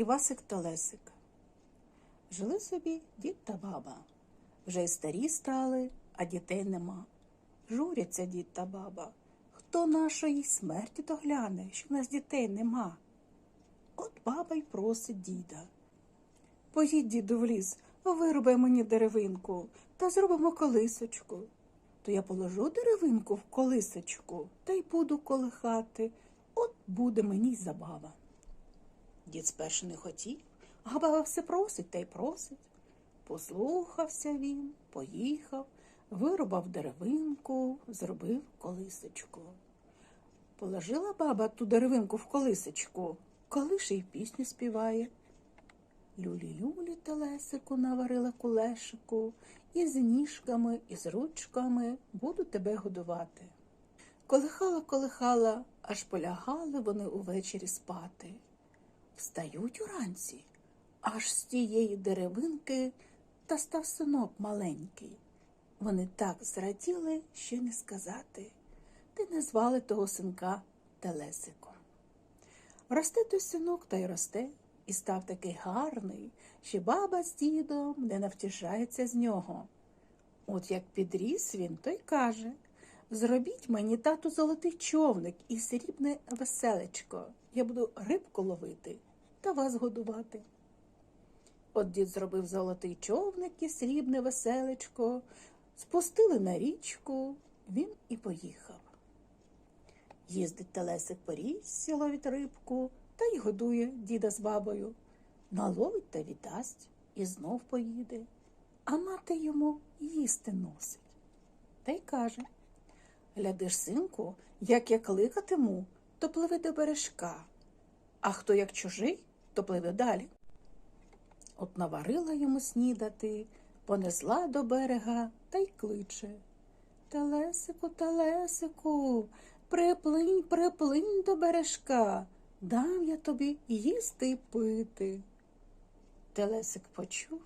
Івасик та Лесик. Жили собі дід та баба. Вже й старі стали, а дітей нема. Журяться дід та баба. Хто нашої смерті догляне, що в нас дітей нема? От баба й просить діда. Поїдь, діду, в ліс, вирубай мені деревинку та зробимо колисочку. То я положу деревинку в колисочку та й буду колихати. От буде мені забава. Дід спершу не хотів, а баба все просить та й просить. Послухався він, поїхав, вирубав деревинку, зробив колисочку. Положила баба ту деревинку в колисочку, колише й пісню співає. Люлі-люлі телесику наварила кулешику, і з ніжками, і з ручками буду тебе годувати. Колихала, колихала, аж полягали вони увечері спати. Встають уранці, аж з тієї деревинки та став синок маленький. Вони так зраділи, що не сказати, ти не звали того синка Телесиком. Росте той синок та й росте, і став такий гарний, що баба з дідом не навтішається з нього. От як підріс він, то й каже Зробіть мені, тату, золотий човник і срібне веселечко. Я буду рибку ловити та вас годувати. От дід зробив золотий човник і срібне веселечко, спустили на річку, він і поїхав. Їздить телесик по річці, ловить рибку та й годує діда з бабою. Наловить та віддасть і знов поїде, а мати йому їсти носить. Та й каже Глядиш, синку, як я кликатиму, то пливи до бережка, а хто як чужий, то пливе далі. От наварила йому снідати, понесла до берега та й кличе. Телесику, телесику, приплинь, приплинь до бережка, дам я тобі їсти й пити. Телесик почув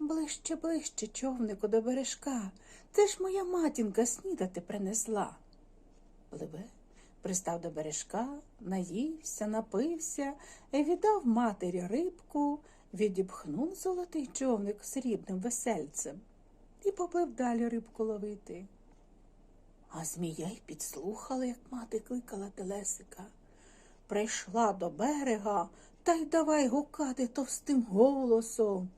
ближче, ближче, човнику до бережка. Це ж моя матінка снідати принесла. Пливе, пристав до бережка, наївся, напився, віддав матері рибку, відіпхнув золотий човник срібним весельцем і поплив далі рибку ловити. А змія й підслухала, як мати кликала Телесика. Прийшла до берега та й давай гукати товстим голосом.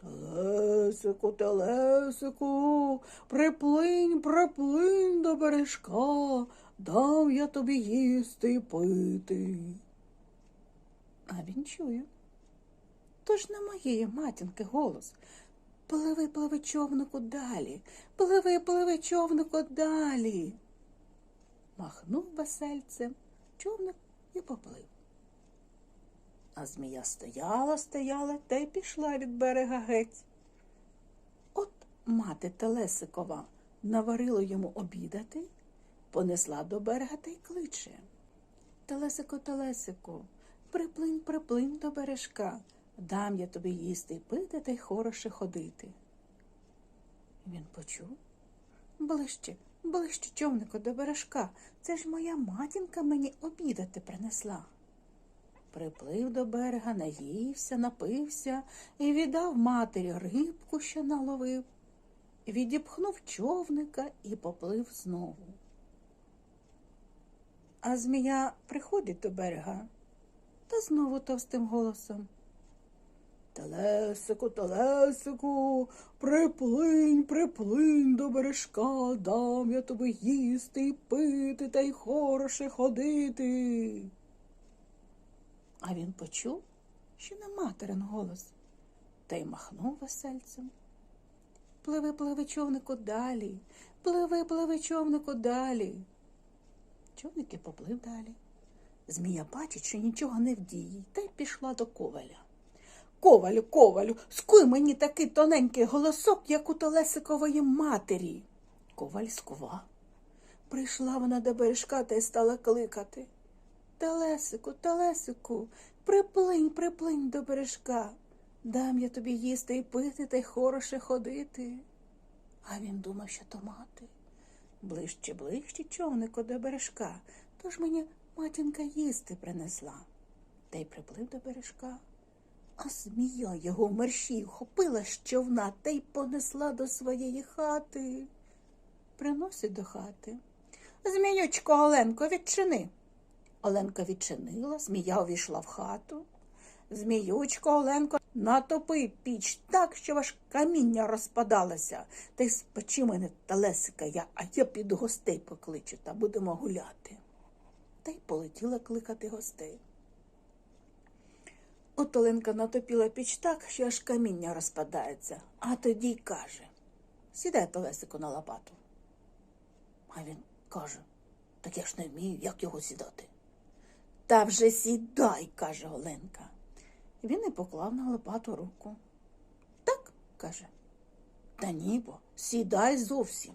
Телесику, телесику, приплинь, приплинь до бережка, дам я тобі їсти й пити. А він чує. То ж не моєї матінки голос. Пливи, пливи човнику далі, пливи, пливи човнику далі. Махнув весельцем, човник і поплив. А змія стояла, стояла та й пішла від берега геть. От мати Телесикова наварила йому обідати, понесла до берега та й кличе. Телесико, Телесико, приплинь, приплинь до бережка, дам я тобі їсти й пити та й хороше ходити. Він почув ближче, ближче, човнику, до бережка. Це ж моя матінка мені обідати принесла. Приплив до берега, наївся, напився і віддав матері рибку, що наловив, відіпхнув човника і поплив знову. А змія приходить до берега та знову товстим голосом. Телесику, телесику, приплинь, приплинь до бережка, дам я тобі їсти й пити та й хороше ходити. А він почув, що не материн голос, та й махнув весельцем. Пливи, пливи, човнику далі, пливи, пливи, човнику далі. Човник і поплив далі. Змія бачить, що нічого не вдіє, та й пішла до коваля. Ковалю, ковалю, скуй мені такий тоненький голосок, як у Телесикової матері. Коваль скував. Прийшла вона до бережка та й стала кликати. Телесику, Телесику, приплинь, приплинь до бережка. Дам я тобі їсти і пити та й хороше ходити. А він думав, що то мати. Ближче, ближче човнику до бережка, тож мені матінка їсти принесла. Та й приплив до бережка. А змія його мерщій вхопила з човна та й понесла до своєї хати. Приносить до хати. Зміючко, Оленко, відчини. Оленка відчинила, змія увійшла в хату. Зміючко, Оленко, натопи піч так, що аж каміння розпадалося. Та й спечи мене телесика я, а я піду гостей покличу та будемо гуляти. Та й полетіла кликати гостей. От Оленка натопіла піч так, що аж каміння розпадається, а тоді й каже Сідай Телесику на лопату. А він каже, так я ж не вмію, як його сідати. Та вже сідай, каже Оленка. Він і поклав на лопату руку. Так, каже. Та ні, бо сідай зовсім.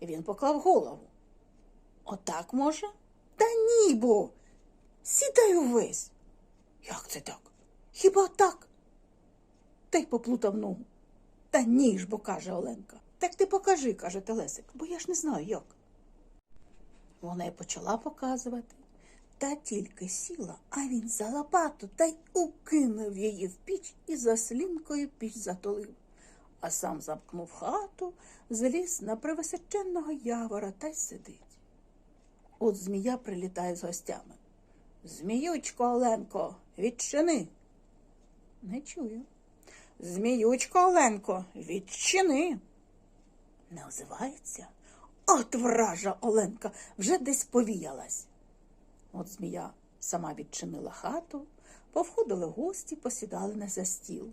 І він поклав голову. Отак може? Та ні, бо сідай увесь. Як це так? Хіба так? Та й поплутав ногу. Та ні ж бо, каже Оленка. Так ти покажи, каже Телесик, бо я ж не знаю як. Вона й почала показувати. Та тільки сіла, а він за лопату та й укинув її в піч і заслінкою піч затулив. А сам замкнув хату, заліз на превисоченного явора та й сидить. От змія прилітає з гостями. Зміючко, Оленко, відчини. Не чую. Зміючко, Оленко, відчини. Не озивається. От вража Оленка вже десь повіялась. От змія сама відчинила хату, повходили гості, посідали на стіл.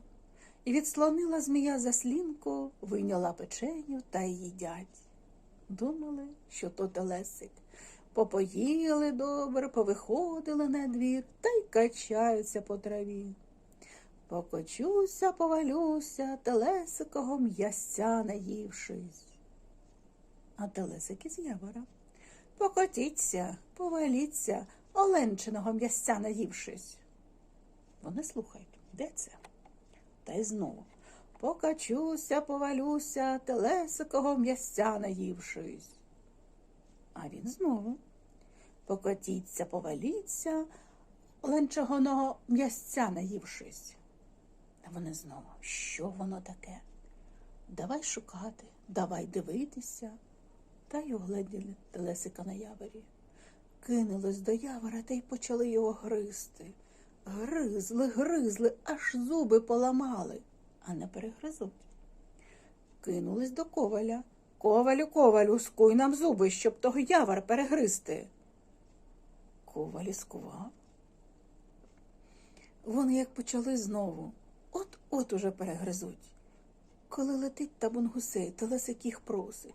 І відслонила змія заслінку, вийняла печеню та їдять. Думали, що то телесик. Попоїли добре, повиходили на двір та й качаються по траві. Покочуся, повалюся, телесикого м'ясця наївшись. А телесик із явора. Покотіться, поваліться, оленчиного м'ясця наївшись. Вони слухають, де це? Та й знову. Покачуся, повалюся, телесикого м'ясця наївшись. А він знову. Покотіться, поваліться, оленчого м'ясця наївшись. А вони знову, що воно таке? Давай шукати, давай дивитися. Та й огледіли телесика на яворі. Кинулись до явора та й почали його гризти. Гризли, гризли, аж зуби поламали, а не перегризуть. Кинулись до коваля. Ковалю, ковалю, скуй нам зуби, щоб того явора перегризти. Коваль скував. Вони як почали знову. От-от уже перегризуть. Коли летить табун гусей, телесик їх просить.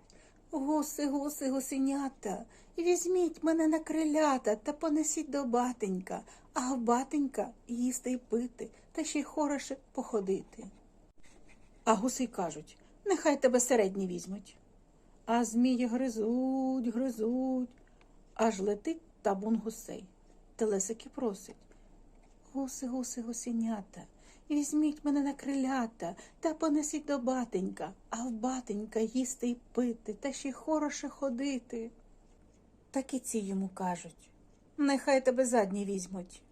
Гуси, гуси, гусенята, візьміть мене на крилята та понесіть до батенька, а в батенька їсти й пити, та ще й хороше походити. А гуси кажуть, нехай тебе середні візьмуть. А змії гризуть, гризуть, аж летить табун гусей. Телесики просить. Гуси, гуси, гусенята, Візьміть мене на крилята та понесіть до батенька, а в батенька їсти й пити, та ще й хороше ходити. Так і ці йому кажуть нехай тебе задні візьмуть.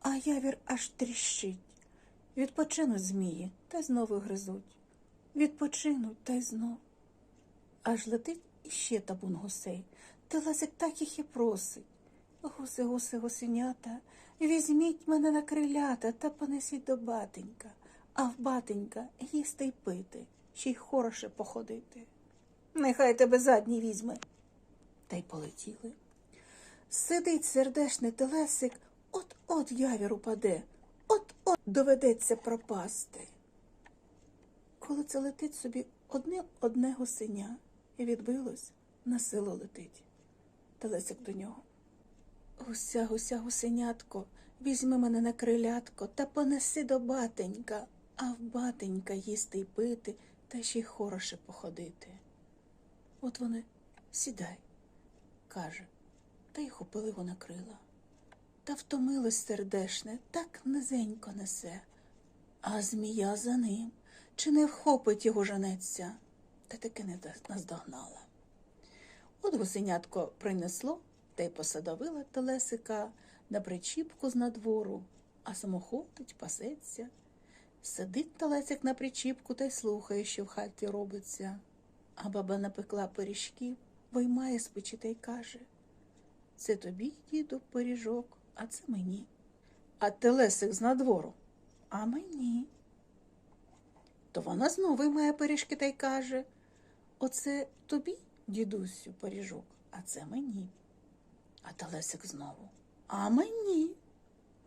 А явір аж тріщить. Відпочинуть змії та знову гризуть. Відпочинуть та й знов. Аж летить іще табун гусей. Телесик так їх і просить. Гуси, гуси, гусенята, візьміть мене на крилята та понесіть до батенька, а в батенька їсти й пити, ще й хороше походити. Нехай тебе задній візьме. Та й полетіли. Сидить сердешний телесик, от-от явір упаде, от-от доведеться пропасти. Коли це летить собі одне одне гусеня і відбилось, на силу летить. Телесик до нього. Гуся, гуся, гусенятко, візьми мене на крилятко та понеси до батенька, а в батенька їсти й пити, та ще й хороше походити. От вони сідай, каже, та й хопили його на крила. Та втомилось сердешне, так низенько несе, а змія за ним, чи не вхопить його женеться, та таки не наздогнала. От гусенятко принесло та й посадовила телесика на причіпку з надвору, а самоходить, пасеться Сидить Талесик на причіпку та й слухає, що в хаті робиться. А баба напекла пиріжків, виймає з печі та й каже Це тобі, діду, пиріжок, а це мені. А телесик з надвору. А мені. То вона знову виймає пиріжки та й каже Оце тобі, дідусю, пиріжок, а це мені. А Телесик знову. А мені.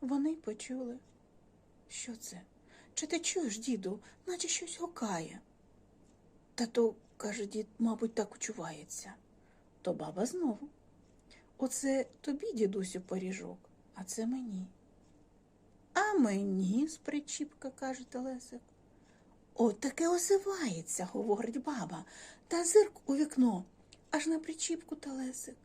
Вони почули. Що це? Чи ти чуєш, діду, наче щось гукає? Та то, каже дід, мабуть, так почувається. То баба знову. Оце тобі, дідусю, пиріжок, а це мені. А мені, з причіпка, каже Телесик. О, таке озивається, говорить баба, та зирк у вікно, аж на причіпку Телесик.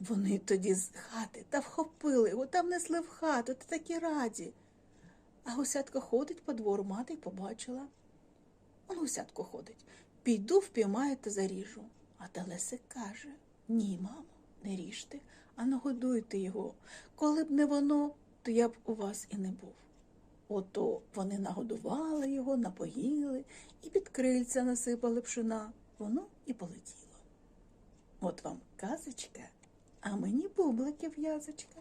Вони тоді з хати та вхопили його, та внесли в хату, та такі раді. А гусятка ходить по двору, мати й побачила. Он гусятко ходить. Піду впіймаю та заріжу. А Телесик каже Ні, мамо, не ріжте, а нагодуйте його. Коли б не воно, то я б у вас і не був. Ото вони нагодували його, напоїли і під крильця насипали пшена. Воно і полетіло. От вам казочка, а мені бубликів в'язочка.